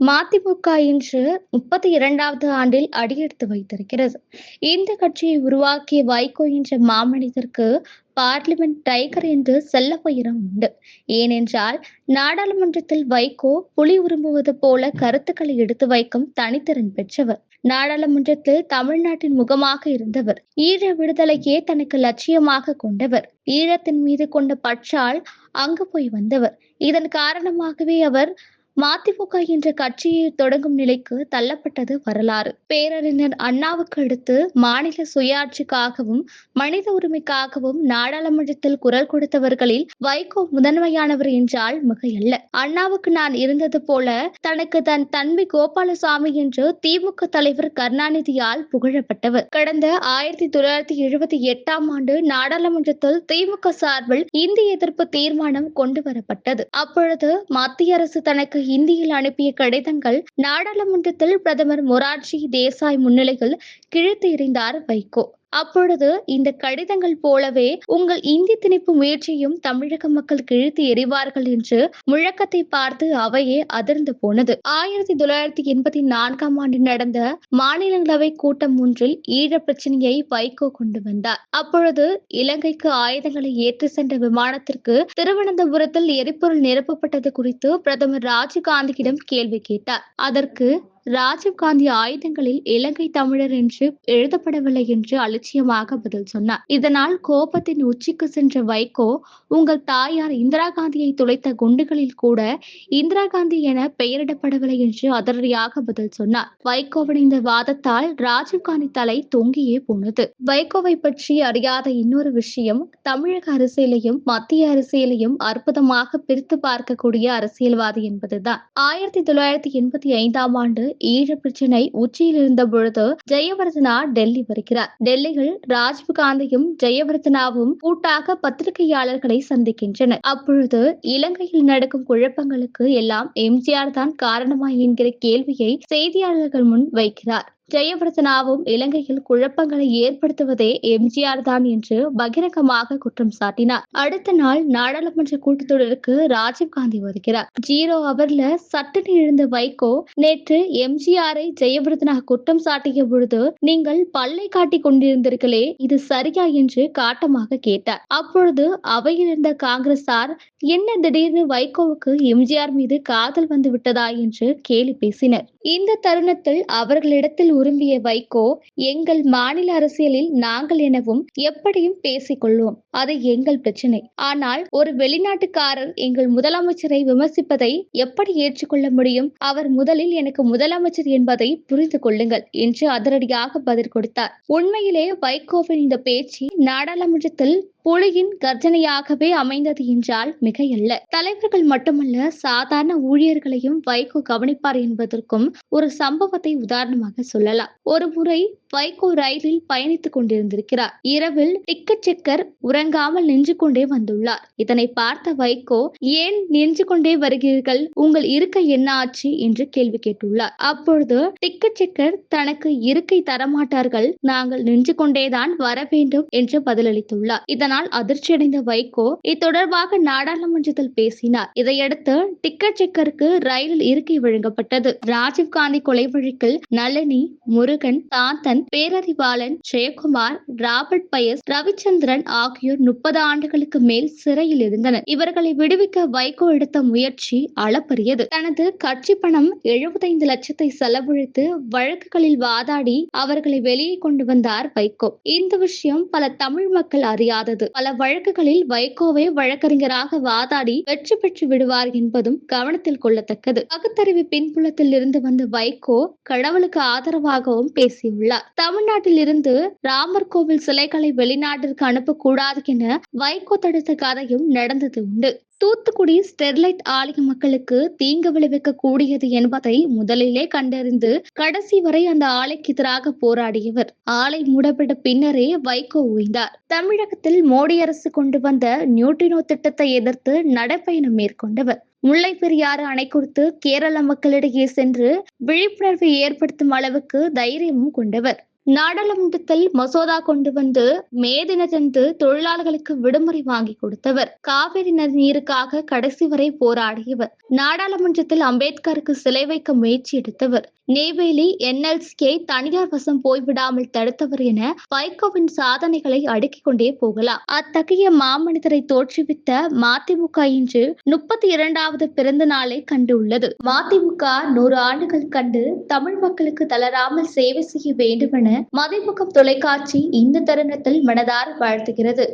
மதிமுக இன்று முப்பத்தி இரண்டாவது ஆண்டில் அடியெடுத்து வைத்திருக்கிறது. இந்த கட்சியை உருவாக்கிய வைகோ என்ற மாமனிதருக்கு பார்லிமெண்ட் டைகர் என்று செல்ல பெயரும் உண்டு. ஏனென்றால் நாடாளுமன்றத்தில் வைகோ புலி உரும்புவது போல கருத்துக்களை எடுத்து வைக்கும் தனித்திறன் பெற்றவர். நாடாளுமன்றத்தில் தமிழ்நாட்டின் முகமாக இருந்தவர். ஈழ விடுதலையே தனக்கு லட்சியமாக கொண்டவர். ஈழத்தின் மீது கொண்ட பற்றால் அங்கு போய் வந்தவர். இதன் காரணமாகவே அவர் மதிமுக என்ற கட்சியை தொடங்கும் நிலைக்கு தள்ளப்பட்டது வரலாறு. பேரறிஞர் அண்ணாவுக்கு அடுத்து மாநில சுயாட்சிக்காகவும் மனித உரிமைக்காகவும் நாடாளுமன்றத்தில் குரல் கொடுத்தவர்களில் வைகோ முதன்மையானவர் என்றால் மிகையல்ல. அண்ணாவுக்கு நான் இருந்தது போல தனக்கு தன் தன்மை கோபாலசாமி என்று திமுக தலைவர் கருணாநிதியால் புகழப்பட்டவர். கடந்த ஆயிரத்தி தொள்ளாயிரத்தி எழுபத்தி எட்டாம் ஆண்டு நாடாளுமன்றத்தில் திமுக சார்பில் இந்தி எதிர்ப்பு தீர்மானம் கொண்டு வரப்பட்டது அப்பொழுது மத்திய அரசு தனக்கு இந்தியில் அனுப்பிய கடிதங்கள் நாடாளுமன்றத்தில் பிரதமர் மொரார்ஜி தேசாய் முன்னிலையில் கிழித்து எறிந்தார் வைகோ. அப்பொழுது இந்த கடிதங்கள் போலவே உங்கள் இந்தி திணிப்பு முயற்சியும் தமிழக மக்கள் கிழித்து எறிவார்கள் என்று முழக்கத்தை பார்த்து அவையே அதிர்ந்து போனது. ஆயிரத்தி தொள்ளாயிரத்தி எண்பத்தி நான்காம் ஆண்டு நடந்த மாநிலங்களவை கூட்டம் ஒன்றில் ஈழ பிரச்சனையை வைகோ கொண்டு வந்தார். அப்பொழுது இலங்கைக்கு ஆயுதங்களை ஏற்றி சென்ற விமானத்திற்கு திருவனந்தபுரத்தில் எரிபொருள் நிரப்பப்பட்டது குறித்து பிரதமர் ராஜீவ்காந்தியிடம் கேள்வி கேட்டார். அதற்கு ராஜீவ்காந்தி ஆயுதங்களில் இலங்கை தமிழர் என்று எழுதப்படவில்லை என்று அலட்சியமாக பதில் சொன்னார். இதனால் கோபத்தின் உச்சிக்கு சென்ற வைகோ உங்கள் தாயார் இந்திரா காந்தியை துளைத்த குண்டுகளில் கூட இந்திரா காந்தி என பெயரிடப்படவில்லை என்று அதிரடியாக பதில் சொன்னார். வைகோவின் இந்த வாதத்தால் ராஜீவ்காந்தி தலை தொங்கியே போனது. வைகோவை பற்றி அறியாத இன்னொரு விஷயம் தமிழக அரசியலையும் மத்திய அரசியலையும் அற்புதமாக பிரித்து பார்க்கக்கூடிய அரசியல்வாதி என்பதுதான். ஆயிரத்தி தொள்ளாயிரத்தி எண்பத்தி ஐந்தாம் ஆண்டு ஈழ பிரச்சனை உச்சியில் இருந்த பொழுது ஜெயவர்தனா டெல்லி வருகிறார். டெல்லியில் ராஜீவ் காந்தியும் ஜெயவர்தனாவும் கூட்டாக பத்திரிகையாளர்களை சந்திக்கின்றனர். அப்பொழுது இலங்கையில் நடக்கும் குழப்பங்களுக்கு எல்லாம் எம்ஜிஆர் தான் காரணமா என்கிற கேள்வியை செய்தியாளர்கள் முன் வைக்கிறார். ஜெயவர்தனாவும் இலங்கையில் குழப்பங்களை ஏற்படுத்துவதே எம்ஜிஆர் தான் என்று பகிரங்கமாக குற்றம் சாட்டினார். அடுத்த நாள் நாடாளுமன்ற கூட்டத்தொடருக்கு ராஜீவ்காந்தி வருகிறார். ஜீரோ அவர்ல சட்டுன்னு எழுந்த வைகோ நேற்று எம்ஜிஆரை ஜெயவர்தனா குற்றம் சாட்டிய பொழுது நீங்கள் பல்லை காட்டி கொண்டிருந்தீர்களே இது சரியா? என்று காட்டமாக கேட்டார். அப்பொழுது அவையில் இருந்த காங்கிரசார் என்ன திடீர்னு வைகோவுக்கு எம்ஜிஆர் மீது காதல் வந்து விட்டதா? என்று கேலி பேசினர். இந்த தருணத்தில் அவர்களிடத்தில் உரும்பிய வைகோ எங்கள் மாநில அரசியலில் நாங்கள் எனவும் எப்படியும் பேசிக்கொள்வோம். அது எங்கள் பிரச்சனை. ஆனால் ஒரு வெளிநாட்டுக்காரர் எங்கள் முதலமைச்சரை விமர்சிப்பதை எப்படி ஏற்றுக்கொள்ள முடியும்? அவர் முதலில் எனக்கு முதலமைச்சர் என்பதை புரிந்து கொள்ளுங்கள் என்று அதிரடியாக பதில் கொடுத்தார். உண்மையிலே வைகோவின் இந்த பேச்சு நாடாளுமன்றத்தில் புலியின் கர்ஜனையாகவே அமைந்தது என்றால் மிகையல்ல. தலைவர்கள் மட்டுமல்ல சாதாரண ஊழியர்களையும் வைகோ கவனிப்பார் என்பதற்கும் ஒரு சம்பவத்தை உதாரணமாக சொல்லலாம். ஒரு முறை வைகோ ரயிலில் பயணித்துக் கொண்டிருந்திருக்கிறார். இரவில் டிக்கெட் செக்கர் உறங்காமல் நின்று கொண்டே வந்துள்ளார். இதனை பார்த்த வைகோ ஏன் நின்று கொண்டே வருகிறீர்கள்? உங்கள் இருக்கை என்ன ஆச்சு? என்று கேள்வி கேட்டுள்ளார். அப்பொழுது டிக்கெட் செக்கர் தனக்கு இருக்கை தரமாட்டார்கள். நாங்கள் நின்று கொண்டேதான் வர வேண்டும் என்று பதிலளித்துள்ளார். இதனால் அதிர்ச்சியடைந்த வைகோ இத்தொடர்பாக நாடாளுமன்றத்தில் பேசினார். இதையடுத்து டிக்கெட் செக்கருக்கு ரயிலில் இருக்கை வழங்கப்பட்டது. ராஜீவ்காந்தி கொலை வழக்கில் நளினி முருகன் தாந்தன் பேரறிவாளன் ஜெயக்குமார் ராபர்ட் பயஸ் ரவிச்சந்திரன் ஆகியோர் முப்பது ஆண்டுகளுக்கு மேல் சிறையில் இருந்தனர். இவர்களை விடுவிக்க வைகோ எடுத்த முயற்சி அளப்பரியது. தனது கட்சி பணம் எழுபத்தைந்து லட்சத்தை செலவழித்து வழக்குகளில் வாதாடி அவர்களை வெளியே கொண்டு வந்தார் வைகோ. இந்த விஷயம் பல தமிழ் மக்கள் அறியாதது. பல வழக்குகளில் வைகோவே வழக்கறிஞராக வாதாடி வெற்றி பெற்று விடுவார் என்பதும் கவனத்தில் கொள்ளத்தக்கது. பகுத்தறிவு பின்புலத்தில் இருந்து வந்த வைகோ கடவுளுக்கு ஆதரவாகவும் பேசியுள்ளார். தமிழ்நாட்டில் இருந்து ராமர் கோவில் சிலைகளை வெளிநாட்டிற்கு அனுப்பக்கூடாது என வைகோ தடுத்த கதையும் நடந்தது உண்டு. தூத்துக்குடி ஸ்டெர்லைட் ஆலய மக்களுக்கு தீங்கு விளைவிக்க கூடியது என்பதை முதலிலே கண்டறிந்து கடைசி வரை அந்த ஆலைக்கு எதிராக போராடியவர். ஆலை மூடப்பட்ட பின்னரே வைகோ ஓய்ந்தார் தமிழகத்தில் மோடி அரசு கொண்டு வந்த நியூட்ரினோ திட்டத்தை எதிர்த்து நடைப்பயணம் மேற்கொண்டவர். முல்லை பெரியாறு அணை குறித்து கேரள மக்களிடையே சென்று விழிப்புணர்வை ஏற்படுத்தும் அளவுக்கு தைரியமும் கொண்டவர். நாடாளுமன்றத்தில் மசோதா கொண்டு வந்து மே தினத்தன்று தொழிலாளர்களுக்கு விடுமுறை வாங்கி கொடுத்தவர். காவிரி நதி நீருக்காக கடைசி வரை போராடியவர். நாடாளுமன்றத்தில் அம்பேத்கருக்கு சிலை வைக்க முயற்சி எடுத்தவர். நெய்வேலி என்எல்சியை தனியார் வசம் போய்விடாமல் தடுத்தவர் என வைகோவின் சாதனைகளை அடுக்கிக் கொண்டே போகலாம். அத்தகைய மாமனிதரை தோற்றுவித்த மதிமுக இன்று முப்பத்தி இரண்டாவது பிறந்த நாளை கண்டுள்ளது. மதிமுக நூறு ஆண்டுகள் கண்டு தமிழ் மக்களுக்கு தளராமல் சேவை செய்ய என மதிமுகம் தொலைக்காட்சி இந்த தருணத்தில் மனதார் வாழ்த்துகிறது.